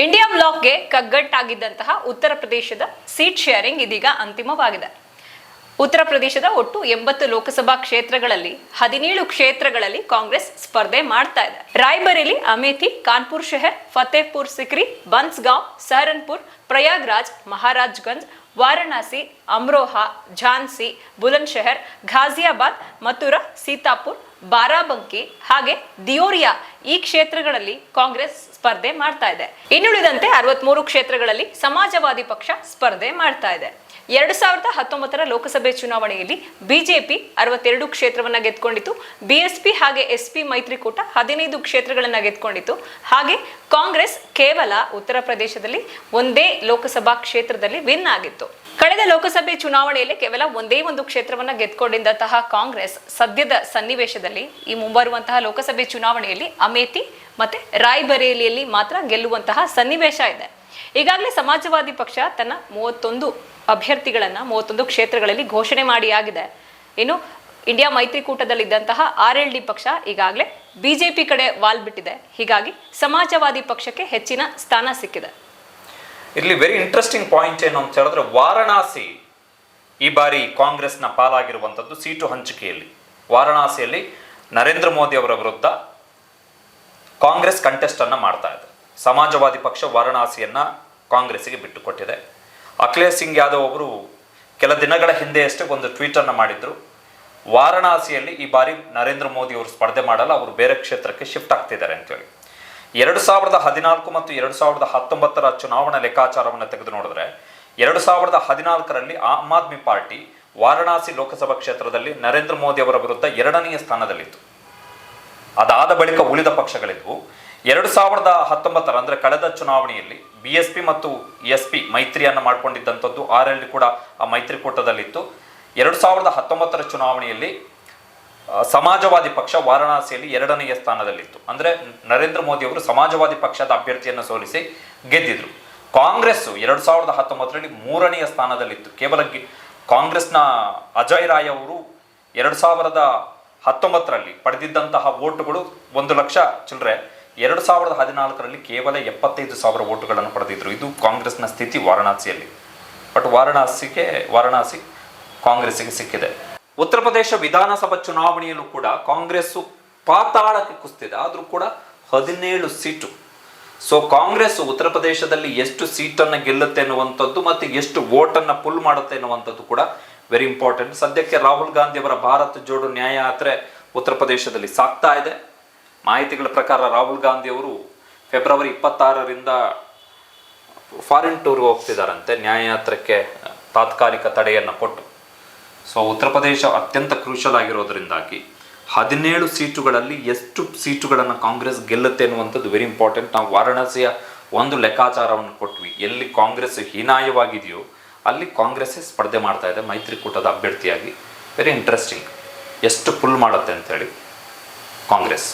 India ಬ್ಲಾಕ್ಗೆ ಕಗ್ಗಟ್ಟಾಗಿದ್ದಂತಹ ಉತ್ತರ ಪ್ರದೇಶದ seat sharing ಇದೀಗ ಅಂತಿಮವಾಗಿದೆ. ಉತ್ತರ ಪ್ರದೇಶದ ಒಟ್ಟು ಎಂಬತ್ತು ಲೋಕಸಭಾ ಕ್ಷೇತ್ರಗಳಲ್ಲಿ ಹದಿನೇಳು ಕ್ಷೇತ್ರಗಳಲ್ಲಿ ಕಾಂಗ್ರೆಸ್ ಸ್ಪರ್ಧೆ ಮಾಡ್ತಾ ಇದೆ. ರಾಯ್ಬರೇಲಿ, ಅಮೇಥಿ, ಕಾನ್ಪುರ್ ಶಹರ್, ಫತೇಪುರ್ ಸಿಕ್ರಿ, ಬನ್ಸ್ಗಾಂವ್, ಸಹರನ್ಪುರ್, ಪ್ರಯಾಗ್ರಾಜ್, ಮಹಾರಾಜ್ಗಂಜ್, ವಾರಣಾಸಿ, ಅಮ್ರೋಹಾ, ಝಾನ್ಸಿ, ಬುಲಂದ್ಶಹರ್, ಘಾಜಿಯಾಬಾದ್, ಮಥುರಾ, ಸೀತಾಪುರ್ ಬಾರಾಬಂಕಿ ಹಾಗೆ ದಿಯೋರಿಯಾ ಈ ಕ್ಷೇತ್ರಗಳಲ್ಲಿ ಕಾಂಗ್ರೆಸ್ ಸ್ಪರ್ಧೆ ಮಾಡ್ತಾ ಇದೆ. ಇನ್ನುಳಿದಂತೆ ಅರವತ್ಮೂರು ಕ್ಷೇತ್ರಗಳಲ್ಲಿ ಸಮಾಜವಾದಿ ಪಕ್ಷ ಸ್ಪರ್ಧೆ ಮಾಡ್ತಾ ಇದೆ. ಎರಡು ಸಾವಿರದ ಹತ್ತೊಂಬತ್ತರ ಲೋಕಸಭೆ ಚುನಾವಣೆಯಲ್ಲಿ ಬಿಜೆಪಿ ಅರವತ್ತೆರಡು ಕ್ಷೇತ್ರವನ್ನ ಗೆದ್ಕೊಂಡಿತ್ತು ಬಿಎಸ್ಪಿ ಹಾಗೆ ಎಸ್ಪಿ ಮೈತ್ರಿಕೂಟ ಹದಿನೈದು ಕ್ಷೇತ್ರಗಳನ್ನ ಗೆದ್ಕೊಂಡಿತ್ತು ಹಾಗೆ ಕಾಂಗ್ರೆಸ್ ಕೇವಲ ಉತ್ತರ ಪ್ರದೇಶದಲ್ಲಿ ಒಂದೇ ಲೋಕಸಭಾ ಕ್ಷೇತ್ರದಲ್ಲಿ ವಿನ್ ಆಗಿತ್ತು. ಕಳೆದ ಲೋಕಸಭೆ ಚುನಾವಣೆಯಲ್ಲಿ ಕೇವಲ ಒಂದೇ ಒಂದು ಕ್ಷೇತ್ರವನ್ನ ಗೆದ್ದುಕೊಂಡಿದ್ದಂತಹ ಕಾಂಗ್ರೆಸ್ ಸದ್ಯದ ಸನ್ನಿವೇಶದಲ್ಲಿ ಈ ಮುಂಬರುವಂತಹ ಲೋಕಸಭೆ ಚುನಾವಣೆಯಲ್ಲಿ ಅಮೇಥಿ ಮತ್ತೆ ರಾಯ್ಬರೇಲಿಯಲ್ಲಿ ಮಾತ್ರ ಗೆಲ್ಲುವಂತಹ ಸನ್ನಿವೇಶ ಇದೆ. ಈಗಾಗಲೇ ಸಮಾಜವಾದಿ ಪಕ್ಷ ತನ್ನ ಮೂವತ್ತೊಂದು ಅಭ್ಯರ್ಥಿಗಳನ್ನ, ಮೂವತ್ತೊಂದು ಕ್ಷೇತ್ರಗಳಲ್ಲಿ ಘೋಷಣೆ ಮಾಡಿ ಆಗಿದೆ. ಇನ್ನು ಇಂಡಿಯಾ ಮೈತ್ರಿಕೂಟದಲ್ಲಿದ್ದಂತಹ ಆರ್ ಎಲ್ ಡಿ ಪಕ್ಷ ಈಗಾಗಲೇ ಬಿಜೆಪಿ ಕಡೆ ವಾಲ್ ಬಿಟ್ಟಿದೆ. ಹೀಗಾಗಿ ಸಮಾಜವಾದಿ ಪಕ್ಷಕ್ಕೆ ಹೆಚ್ಚಿನ ಸ್ಥಾನ ಸಿಕ್ಕಿದೆ. ಇಲ್ಲಿ ವೆರಿ ಇಂಟ್ರೆಸ್ಟಿಂಗ್ ಪಾಯಿಂಟ್ ಏನು ಅಂತ ಹೇಳಿದ್ರೆ, ವಾರಣಾಸಿ ಈ ಬಾರಿ ಕಾಂಗ್ರೆಸ್ನ ಪಾಲಾಗಿರುವಂಥದ್ದು ಸೀಟು ಹಂಚಿಕೆಯಲ್ಲಿ. ವಾರಣಾಸಿಯಲ್ಲಿ ನರೇಂದ್ರ ಮೋದಿ ಅವರ ವಿರುದ್ಧ ಕಾಂಗ್ರೆಸ್ ಕಂಟೆಸ್ಟ್ ಅನ್ನ ಮಾಡ್ತಾ ಇದೆ. ಸಮಾಜವಾದಿ ಪಕ್ಷ ವಾರಣಾಸಿಯನ್ನ ಕಾಂಗ್ರೆಸ್ಸಿಗೆ ಬಿಟ್ಟುಕೊಟ್ಟಿದೆ. ಅಖಿಲೇಶ್ ಸಿಂಗ್ ಯಾದವ್ ಅವರು ಕೆಲ ದಿನಗಳ ಹಿಂದೆಯಷ್ಟೇ ಒಂದು ಟ್ವೀಟನ್ನು ಮಾಡಿದ್ರು. ವಾರಣಾಸಿಯಲ್ಲಿ ಈ ಬಾರಿ ನರೇಂದ್ರ ಮೋದಿ ಅವರು ಸ್ಪರ್ಧೆ ಮಾಡಲ್ಲ, ಅವರು ಬೇರೆ ಕ್ಷೇತ್ರಕ್ಕೆ ಶಿಫ್ಟ್ ಆಗ್ತಿದ್ದಾರೆ ಅಂತೇಳಿ. ಎರಡು ಸಾವಿರದ ಹದಿನಾಲ್ಕು ಮತ್ತು ಎರಡು ಸಾವಿರದ ಹತ್ತೊಂಬತ್ತರ ಚುನಾವಣಾ ಲೆಕ್ಕಾಚಾರವನ್ನು ತೆಗೆದು ನೋಡಿದ್ರೆ, ಎರಡು ಸಾವಿರದ ಹದಿನಾಲ್ಕರಲ್ಲಿ ಆಮ್ ಆದ್ಮಿ ಪಾರ್ಟಿ ವಾರಣಾಸಿ ಲೋಕಸಭಾ ಕ್ಷೇತ್ರದಲ್ಲಿ ನರೇಂದ್ರ ಮೋದಿ ಅವರ ವಿರುದ್ಧ ಎರಡನೆಯ ಸ್ಥಾನದಲ್ಲಿತ್ತು. ಅದಾದ ಬಳಿಕ ಉಳಿದ ಪಕ್ಷಗಳಿದ್ವು. ಎರಡು ಸಾವಿರದ ಹತ್ತೊಂಬತ್ತರ ಅಂದ್ರೆ ಕಳೆದ ಚುನಾವಣೆಯಲ್ಲಿ ಬಿ ಎಸ್ ಪಿ ಮತ್ತು ಎಸ್ ಪಿ ಮೈತ್ರಿಯನ್ನು ಮಾಡಿಕೊಂಡಿದ್ದಂಥದ್ದು ಆರ್ ಎಲ್ ಡಿ ಕೂಡ ಆ ಮೈತ್ರಿಕೂಟದಲ್ಲಿತ್ತು. ಎರಡು ಸಾವಿರದ ಹತ್ತೊಂಬತ್ತರ ಚುನಾವಣೆಯಲ್ಲಿ ಸಮಾಜವಾದಿ ಪಕ್ಷ ವಾರಣಾಸಿಯಲ್ಲಿ ಎರಡನೆಯ ಸ್ಥಾನದಲ್ಲಿತ್ತು. ಅಂದ್ರೆ ನರೇಂದ್ರ ಮೋದಿ ಅವರು ಸಮಾಜವಾದಿ ಪಕ್ಷದ ಅಭ್ಯರ್ಥಿಯನ್ನು ಸೋಲಿಸಿ ಗೆದ್ದಿದ್ರು. ಕಾಂಗ್ರೆಸ್ ಎರಡು ಸಾವಿರದ ಹತ್ತೊಂಬತ್ತರಲ್ಲಿ ಮೂರನೆಯ ಸ್ಥಾನದಲ್ಲಿತ್ತು. ಕೇವಲ ಕಾಂಗ್ರೆಸ್ನ ಅಜಯ್ ರಾಯ್ ಅವರು ಎರಡು ಸಾವಿರದ ಹತ್ತೊಂಬತ್ತರಲ್ಲಿ ಪಡೆದಿದ್ದಂತಹ ಓಟುಗಳು ಒಂದು ಲಕ್ಷ ಚಿಲ್ಲರೆ ಎರಡು ಸಾವಿರದ ಹದಿನಾಲ್ಕರಲ್ಲಿ ಕೇವಲ ಎಪ್ಪತ್ತೈದು ಸಾವಿರ ಓಟುಗಳನ್ನು ಪಡೆದಿದ್ರು. ಇದು ಕಾಂಗ್ರೆಸ್ನ ಸ್ಥಿತಿ ವಾರಣಾಸಿಯಲ್ಲಿ. ಬಟ್ ವಾರಣಾಸಿಗೆ, ವಾರಣಾಸಿ ಕಾಂಗ್ರೆಸ್ಸಿಗೆ ಸಿಕ್ಕಿದೆ. ಉತ್ತರ ಪ್ರದೇಶ ವಿಧಾನಸಭಾ ಚುನಾವಣೆಯಲ್ಲೂ ಕೂಡ ಕಾಂಗ್ರೆಸ್ ಪಾತಾಳಕ್ಕೆ ಕುಸ್ತಿದೆ. ಆದರೂ ಕೂಡ ಹದಿನೇಳು ಸೀಟು. ಸೊ ಕಾಂಗ್ರೆಸ್ ಉತ್ತರ ಪ್ರದೇಶದಲ್ಲಿ ಎಷ್ಟು ಸೀಟನ್ನು ಗೆಲ್ಲುತ್ತೆ ಅನ್ನುವಂಥದ್ದು ಮತ್ತು ಎಷ್ಟು ವೋಟನ್ನು ಪುಲ್ ಮಾಡುತ್ತೆ ಅನ್ನುವಂಥದ್ದು ಕೂಡ ವೆರಿ ಇಂಪಾರ್ಟೆಂಟ್ ಸದ್ಯಕ್ಕೆ ರಾಹುಲ್ ಗಾಂಧಿ ಅವರ ಭಾರತ್ ಜೋಡೋ ನ್ಯಾಯ ಯಾತ್ರೆ ಉತ್ತರ ಪ್ರದೇಶದಲ್ಲಿ ಸಾಕ್ತಾ ಇದೆ. ಮಾಹಿತಿಗಳ ಪ್ರಕಾರ ರಾಹುಲ್ ಗಾಂಧಿ ಅವರು ಫೆಬ್ರವರಿ ಇಪ್ಪತ್ತಾರರಿಂದ ಫಾರಿನ್ ಟೂರ್ಗೆ ಹೋಗ್ತಿದ್ದಾರಂತೆ. ನ್ಯಾಯಯಾತ್ರಕ್ಕೆ ತಾತ್ಕಾಲಿಕ ತಡೆಯನ್ನು ಕೊಟ್ಟು. ಸೊ ಉತ್ತರ ಪ್ರದೇಶ ಅತ್ಯಂತ ಕ್ರೂಷಲ್ ಆಗಿರೋದ್ರಿಂದಾಗಿ ಹದಿನೇಳು ಸೀಟುಗಳಲ್ಲಿ ಎಷ್ಟು ಸೀಟುಗಳನ್ನು ಕಾಂಗ್ರೆಸ್ ಗೆಲ್ಲುತ್ತೆ ಅನ್ನುವಂಥದ್ದು ವೆರಿ ಇಂಪಾರ್ಟೆಂಟ್ ನಾವು ವಾರಣಾಸಿಯ ಒಂದು ಲೆಕ್ಕಾಚಾರವನ್ನು ಕೊಟ್ವಿ. ಎಲ್ಲಿ ಕಾಂಗ್ರೆಸ್ ಹೀನಾಯವಾಗಿದೆಯೋ ಅಲ್ಲಿ ಕಾಂಗ್ರೆಸ್ ಸ್ಪರ್ಧೆ ಮಾಡ್ತಾ ಇದೆ, ಮೈತ್ರಿಕೂಟದ ಅಭ್ಯರ್ಥಿಯಾಗಿ. ವೆರಿ ಇಂಟ್ರೆಸ್ಟಿಂಗ್ ಎಷ್ಟು ಪುಲ್ ಮಾಡುತ್ತೆ ಅಂತೇಳಿ ಕಾಂಗ್ರೆಸ್.